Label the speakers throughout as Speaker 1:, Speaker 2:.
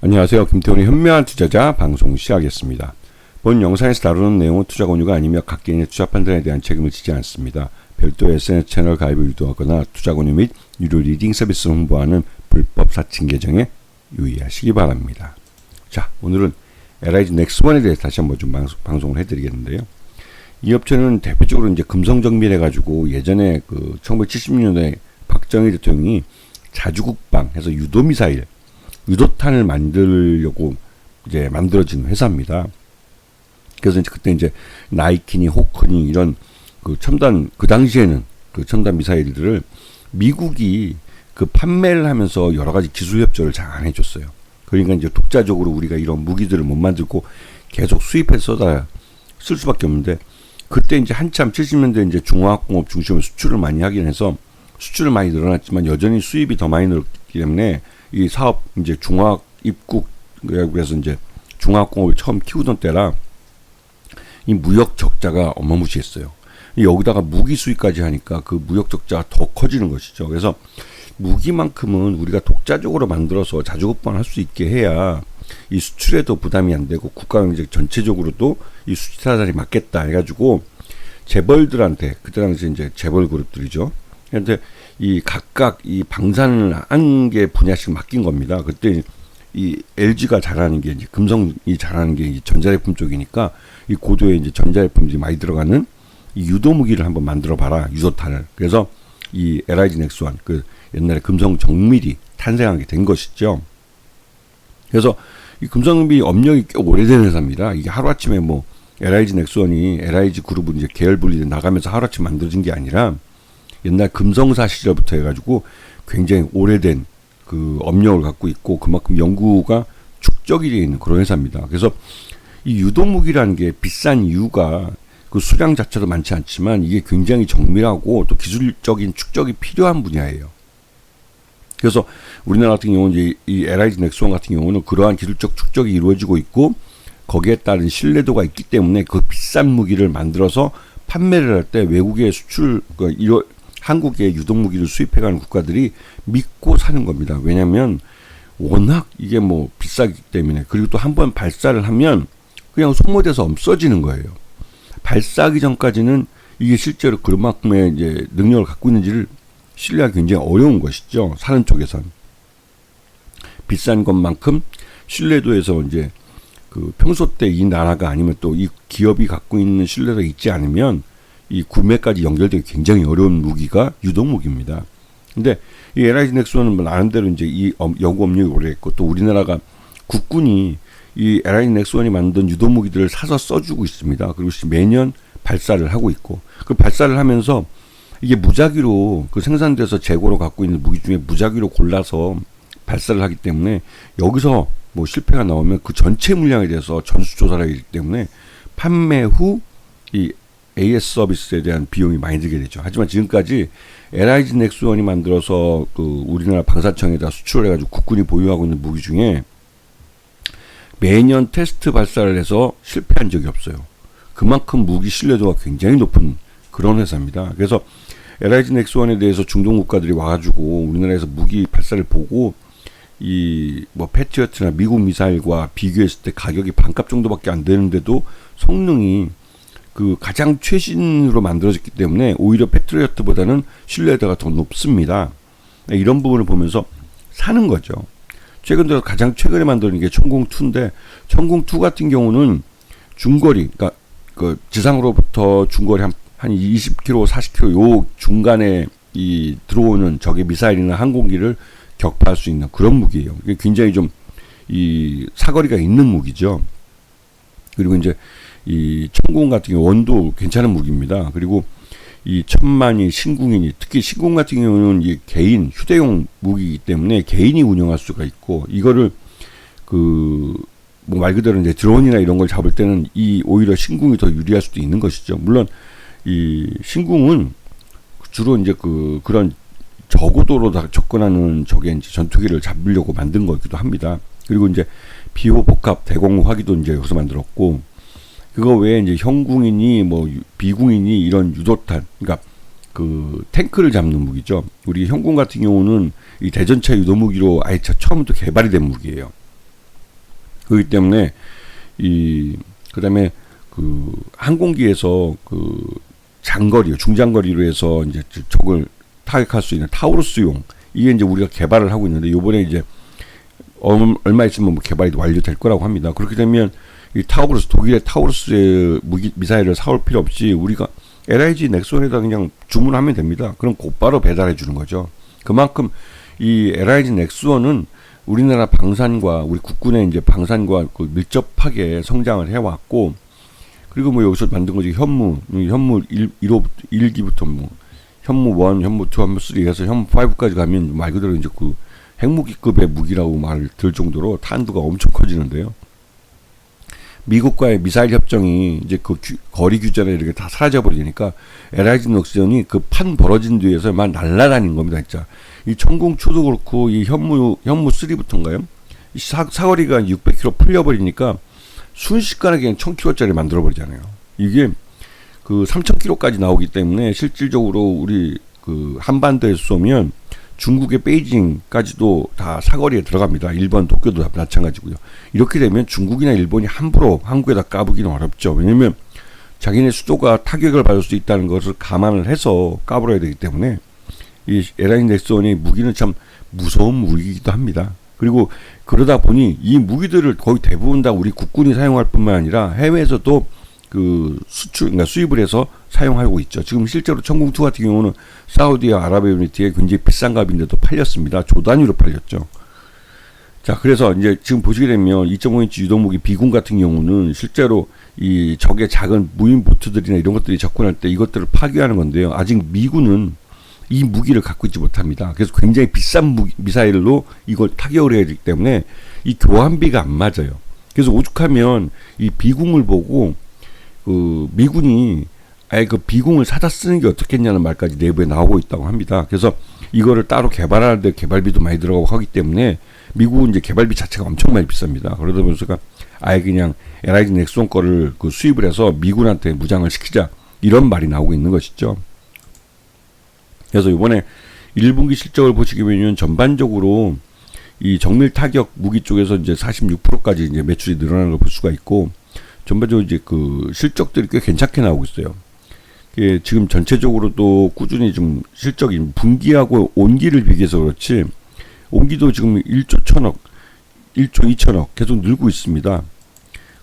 Speaker 1: 안녕하세요. 김태훈의 현명한 투자자 방송 시작하겠습니다. 본 영상에서 다루는 내용은 투자 권유가 아니며 각 개인의 투자 판단에 대한 책임을 지지 않습니다. 별도 SNS 채널 가입을 유도하거나 투자 권유 및 유료 리딩 서비스 홍보하는 불법 사칭 계정에 유의하시기 바랍니다. 자, 오늘은 LIG 넥스원에 대해서 다시 한번 좀 방송, 을 해드리겠는데요. 이 업체는 대표적으로 이제 금성 정밀해가지고 예전에 그 1970년대 박정희 대통령이 자주국방 해서 유도미사일 유도탄을 만들려고 이제 만들어진 회사입니다. 그래서 이제 그때 이제 나이키니 호크니 이런 그 첨단 그 당시에는 그 첨단 미사일들을 미국이 그 판매를 하면서 여러 가지 기술 협조를 잘 안 해줬어요. 그러니까 이제 독자적으로 우리가 이런 무기들을 못 만들고 계속 수입해서 쏟아 쓸 수밖에 없는데 그때 이제 한참 70년대 이제 중화학공업 중심으로 수출을 많이 하긴 해서 수출은 많이 늘어났지만 여전히 수입이 더 많이 늘었기 때문에 이 사업 이제 중화학 입국 그래서 이제 중화학공업을 처음 키우던 때라 이 무역 적자가 어마무시했어요. 여기다가 무기 수입까지 하니까 그 무역 적자가 더 커지는 것이죠. 그래서 무기만큼은 우리가 독자적으로 만들어서 자주국방할 수 있게 해야 이 수출에도 부담이 안 되고 국가 경제 전체적으로도 이 수출사단이 맞겠다 해가지고 재벌들한테 그때 당시 이제 재벌 그룹들이죠. 그런데 이 각각 이 방산을 한 개 분야씩 맡긴 겁니다. 그때 이 LG가 잘하는 게 이제 금성이 잘하는 게 이제 전자제품 쪽이니까 이 고도에 이제 전자제품들이 많이 들어가는 이 유도 무기를 한번 만들어 봐라 유도탄을. 그래서 이 LIG 넥스원 그 옛날에 금성 정밀이 탄생하게 된 것이죠. 그래서 이 금성비 업력이 꽤 오래된 회사입니다. 이게 하루아침에 뭐 LIG 넥스원이 LIG 그룹은 이제 계열 분리 나가면서 하루아침 만들어진 게 아니라 옛날 금성사 시절부터 해가지고 굉장히 오래된 그 업력을 갖고 있고 그만큼 연구가 축적이 되어 있는 그런 회사입니다. 그래서 이 유도무기라는 게 비싼 이유가 그 수량 자체도 많지 않지만 이게 굉장히 정밀하고 또 기술적인 축적이 필요한 분야예요. 그래서 우리나라 같은 경우는 이제 이 LIG 넥스원 같은 경우는 그러한 기술적 축적이 이루어지고 있고 거기에 따른 신뢰도가 있기 때문에 그 비싼 무기를 만들어서 판매를 할 때 외국의 수출 그 이러 한국에 유독 무기를 수입해가는 국가들이 믿고 사는 겁니다. 왜냐하면 워낙 이게 뭐 비싸기 때문에 그리고 또 한 번 발사를 하면 그냥 소모돼서 없어지는 거예요. 발사하기 전까지는 이게 실제로 그만큼의 이제 능력을 갖고 있는지를 신뢰하기 굉장히 어려운 것이죠. 사는 쪽에선 비싼 것만큼 신뢰도에서 이제 그 평소 때 이 나라가 아니면 또 이 기업이 갖고 있는 신뢰도가 있지 않으면 이 구매까지 연결되기 굉장히 어려운 무기가 유독 무기입니다. 근데 이 LIG 넥슨은 뭐 나름대로 이제 이 연구 업력이 오래했고 또 우리나라가 국군이 이 LIG 넥슨이 만든 유도 무기들을 사서 써주고 있습니다. 그리고 매년 발사를 하고 있고 그 발사를 하면서 이게 무작위로 그 생산돼서 재고로 갖고 있는 무기 중에 무작위로 골라서 발사를 하기 때문에 여기서 뭐 실패가 나오면 그 전체 물량에 대해서 전수 조사를 하기 때문에 판매 후 이 AS 서비스에 대한 비용이 많이 들게 되죠. 하지만 지금까지 LIG 넥스원이 만들어서 그 우리나라 방사청에다 수출을 해가지고 국군이 보유하고 있는 무기 중에 매년 테스트 발사를 해서 실패한 적이 없어요. 그만큼 무기 신뢰도가 굉장히 높은 그런 회사입니다. 그래서 LIG 넥스원에 대해서 중동 국가들이 와가지고 우리나라에서 무기 발사를 보고 이 뭐 패트리어트나 미국 미사일과 비교했을 때 가격이 반값 정도밖에 안 되는데도 성능이 그 가장 최신으로 만들어졌기 때문에 오히려 패트리어트보다는 신뢰도가 더 높습니다. 이런 부분을 보면서 사는 거죠. 최근 들어 가장 최근에 만드는 게 천공 2인데 천공 2 같은 경우는 중거리, 그러니까 그 지상으로부터 중거리 한, 한 20km, 40km 요 중간에 이 들어오는 적의 미사일이나 항공기를 격파할 수 있는 그런 무기예요. 굉장히 좀 이 사거리가 있는 무기죠. 그리고 이제 이 천궁 같은 경우 원도 괜찮은 무기입니다. 그리고 이 천만이 신궁이니 특히 신궁 같은 경우는 이 개인 휴대용 무기이기 때문에 개인이 운영할 수가 있고 이거를 그 뭐 말 그대로 이제 드론이나 이런 걸 잡을 때는 이 오히려 신궁이 더 유리할 수도 있는 것이죠. 물론 이 신궁은 주로 이제 그 그런 저고도로 다 접근하는 적의 이제 전투기를 잡으려고 만든 거기도 합니다. 그리고 이제 비호 복합 대공 화기도 이제 여기서 만들었고 그거 외에 이제 형궁이니 뭐 비궁이니 이런 유도탄, 그러니까 그 탱크를 잡는 무기죠. 우리 형궁 같은 경우는 이 대전차 유도 무기로 아예 처음부터 개발이 된 무기예요. 그렇기 때문에 이 그다음에 그 항공기에서 그 장거리, 중장거리로 해서 이제 적을 타격할 수 있는 타우루스용 이게 이제 우리가 개발을 하고 있는데 요번에 이제 얼마 있으면 뭐 개발이 완료될 거라고 합니다. 그렇게 되면 이 타우루스 독일의 타우루스의 무기 미사일을 사올 필요 없이 우리가 LIG 넥슨에다 그냥 주문하면 됩니다. 그럼 곧바로 배달해 주는 거죠. 그만큼 이 LIG 넥슨은 우리나라 방산과 우리 국군의 이제 방산과 그 밀접하게 성장을 해왔고 그리고 뭐 여기서 만든 거지 현무 현무 1, 1호 1기부터 뭐 현무 1, 현무 2, 현무 3 해서 현무 5까지 가면 말 그대로 이제 그 핵무기급의 무기라고 말 들 정도로 탄두가 엄청 커지는데요. 미국과의 미사일 협정이 이제 그 규, 거리 규제나 이렇게 다 사라져 버리니까 LIG 넥슨이 그 판 벌어진 뒤에서만 날라다닌 겁니다, 진짜. 이 천궁초도 그렇고 이 현무 현무 3부터인가요? 이 사, 사거리가 600km 풀려 버리니까 순식간에 그냥 1000km짜리 만들어 버리잖아요. 이게 그 3000km까지 나오기 때문에 실질적으로 우리 그 한반도에 쏘면 중국의 베이징까지도 다 사거리에 들어갑니다. 일본 도쿄도 다 마찬가지고요. 이렇게 되면 중국이나 일본이 함부로 한국에다 까부기는 어렵죠. 왜냐면 자기네 수도가 타격을 받을 수 있다는 것을 감안을 해서 까불어야 되기 때문에 이 에라인 넥슨이 무기는 참 무서운 무기이기도 합니다. 그리고 그러다 보니 이 무기들을 거의 대부분 다 우리 국군이 사용할 뿐만 아니라 해외에서도 그 수출, 그러니까 수입을 해서 사용하고 있죠. 지금 실제로 천궁2 같은 경우는 사우디 아라비아유니티에 굉장히 비싼 값인데도 팔렸습니다. 조 단위로 팔렸죠. 자, 그래서 이제 지금 보시게 되면 2.5인치 유도무기 비군 같은 경우는 실제로 이 적의 작은 무인 보트들이나 이런 것들이 접근할 때 이것들을 파괴하는 건데요. 아직 미군은 이 무기를 갖고 있지 못합니다. 그래서 굉장히 비싼 무기, 미사일로 이걸 타격을 해야 되기 때문에 이 교환비가 안 맞아요. 그래서 오죽하면 이 비궁을 보고 그 미군이 아예 그 비공을 사다 쓰는 게 어떻겠냐는 말까지 내부에 나오고 있다고 합니다. 그래서 이거를 따로 개발하는데 개발비도 많이 들어가고 하기 때문에 미국은 이제 개발비 자체가 엄청 많이 비쌉니다. 그러다 보니까 아예 그냥 LIG 넥슨 거를 그 수입을 해서 미군한테 무장을 시키자 이런 말이 나오고 있는 것이죠. 그래서 이번에 1분기 실적을 보시게 되면 전반적으로 이 정밀 타격 무기 쪽에서 이제 46%까지 이제 매출이 늘어나는 걸 볼 수가 있고 전반적으로 이제 그 실적들이 꽤 괜찮게 나오고 있어요. 예, 지금 전체적으로도 꾸준히 좀 실적이 분기하고 온기를 비교해서 그렇지 온기도 지금 1조 천억, 1조 2천억 계속 늘고 있습니다.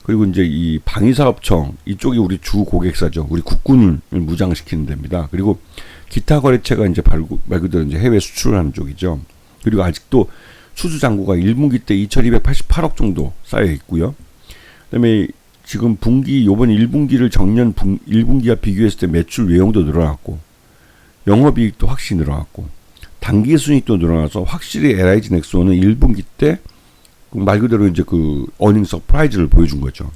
Speaker 1: 그리고 이제 이 방위사업청 이쪽이 우리 주 고객사죠. 우리 국군을 무장시키는 데입니다. 그리고 기타 거래처가 이제 말 그대로 이제 해외 수출을 하는 쪽이죠. 그리고 아직도 수주 잔고가 1분기 때 2,288억 정도 쌓여 있고요. 그다음에 지금 분기 요번 1분기를 정년 분, 1분기와 비교했을 때 매출 외형도 늘어났고 영업이익도 확실히 늘어났고 단기 순이익도 늘어나서 확실히 LIG 넥슨은 1분기 때 말 그대로 이제 그 어닝 서프라이즈를 보여준 거죠.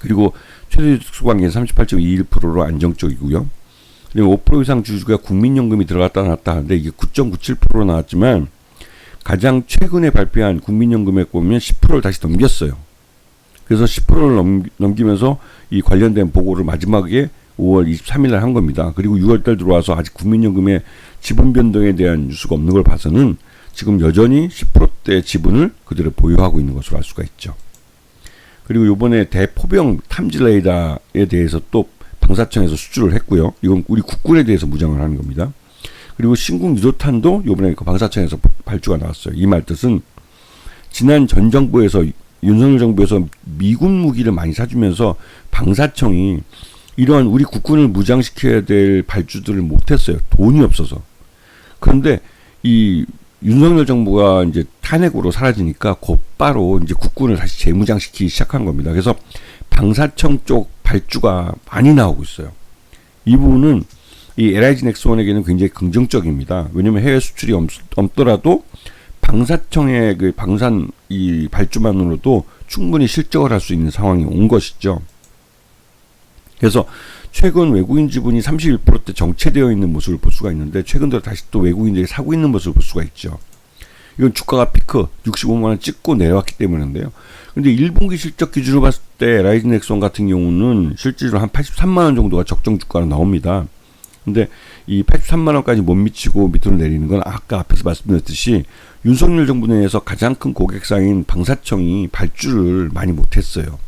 Speaker 1: 그리고 최대 주수 관계는 38.21%로 안정적이고요. 그리고 5% 이상 주주가 국민연금이 들어갔다 나왔다 하는데 이게 9.97% 나왔지만 가장 최근에 발표한 국민연금액 보면 10%를 다시 넘겼어요. 그래서 10%를 넘기, 면서이 관련된 보고를 마지막에 5월 23일 날 한 겁니다. 그리고 6월 달 들어와서 아직 국민연금의 지분 변동에 대한 뉴스가 없는 걸 봐서는 지금 여전히 10%대 지분을 그대로 보유하고 있는 것으로 알 수가 있죠. 그리고 요번에 대포병 탐지 레이더에 대해서 또 방사청에서 수주를 했고요. 이건 우리 국군에 대해서 무장을 하는 겁니다. 그리고 신궁 유도탄도 요번에 그 방사청에서 발주가 나왔어요. 이 말 뜻은 지난 전 정부에서 윤석열 정부에서 미군 무기를 많이 사주면서 방사청이 이러한 우리 국군을 무장시켜야 될 발주들을 못했어요. 돈이 없어서. 그런데 이 윤석열 정부가 이제 탄핵으로 사라지니까 곧바로 이제 국군을 다시 재무장시키기 시작한 겁니다. 그래서 방사청 쪽 발주가 많이 나오고 있어요. 이 부분은 이 LIG 넥슨에게는 굉장히 긍정적입니다. 왜냐하면 해외 수출이 없, 없더라도 방사청의 그 방산 이 발주만으로도 충분히 실적을 할 수 있는 상황이 온 것이죠. 그래서 최근 외국인 지분이 31%대 정체되어 있는 모습을 볼 수가 있는데 최근 들어 다시 또 외국인들이 사고 있는 모습을 볼 수가 있죠. 이건 주가가 피크 65만 원 찍고 내려왔기 때문인데요. 근데 1분기 실적 기준으로 봤을 때 라이징 넥슨 같은 경우는 실제로 한 83만 원 정도가 적정 주가로 나옵니다. 근데 이 83만 원까지 못 미치고 밑으로 내리는 건 아까 앞에서 말씀드렸듯이 윤석열 정부 내에서 가장 큰 고객사인 방사청이 발주를 많이 못했어요.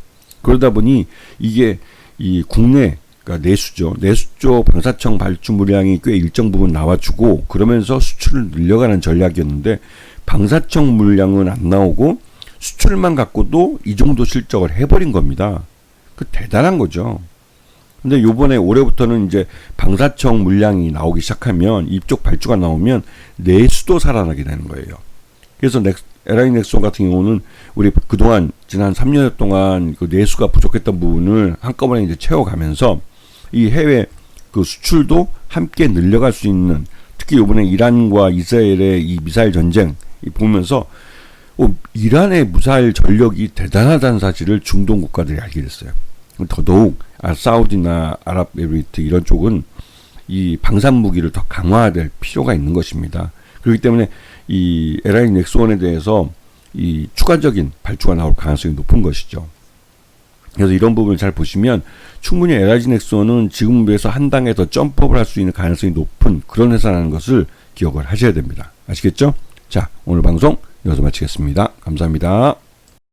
Speaker 1: 그러다 보니 이게 이 국내 그러니까 내수죠. 내수 쪽 방사청 발주 물량이 꽤 일정 부분 나와주고 그러면서 수출을 늘려가는 전략이었는데 방사청 물량은 안 나오고 수출만 갖고도 이 정도 실적을 해버린 겁니다. 그 대단한 거죠. 근데 요번에 올해부터는 이제 방사청 물량이 나오기 시작하면 이쪽 발주가 나오면 내수도 살아나게 되는 거예요. 그래서 에라인 넥son 같은 경우는 우리 그동안 지난 3년 동안 그 내수가 부족했던 부분을 한꺼번에 이제 채워가면서 이 해외 그 수출도 함께 늘려갈 수 있는 특히 요번에 이란과 이스라엘의 이 미사일 전쟁 보면서 어, 이란의 무사일 전력이 대단하다는 사실을 중동 국가들이 알게 됐어요. 더더욱 아, 사우디나 아랍에미리트 이런 쪽은 이 방산 무기를 더 강화될 필요가 있는 것입니다. 그렇기 때문에 이 에라인 넥스원에 대해서 이 추가적인 발주가 나올 가능성이 높은 것이죠. 그래서 이런 부분을 잘 보시면 충분히 LG 넥슨은 지금 비해서 한 단계 더 점프업을 할 수 있는 가능성이 높은 그런 회사라는 것을 기억을 하셔야 됩니다. 아시겠죠? 자, 오늘 방송 여기서 마치겠습니다. 감사합니다.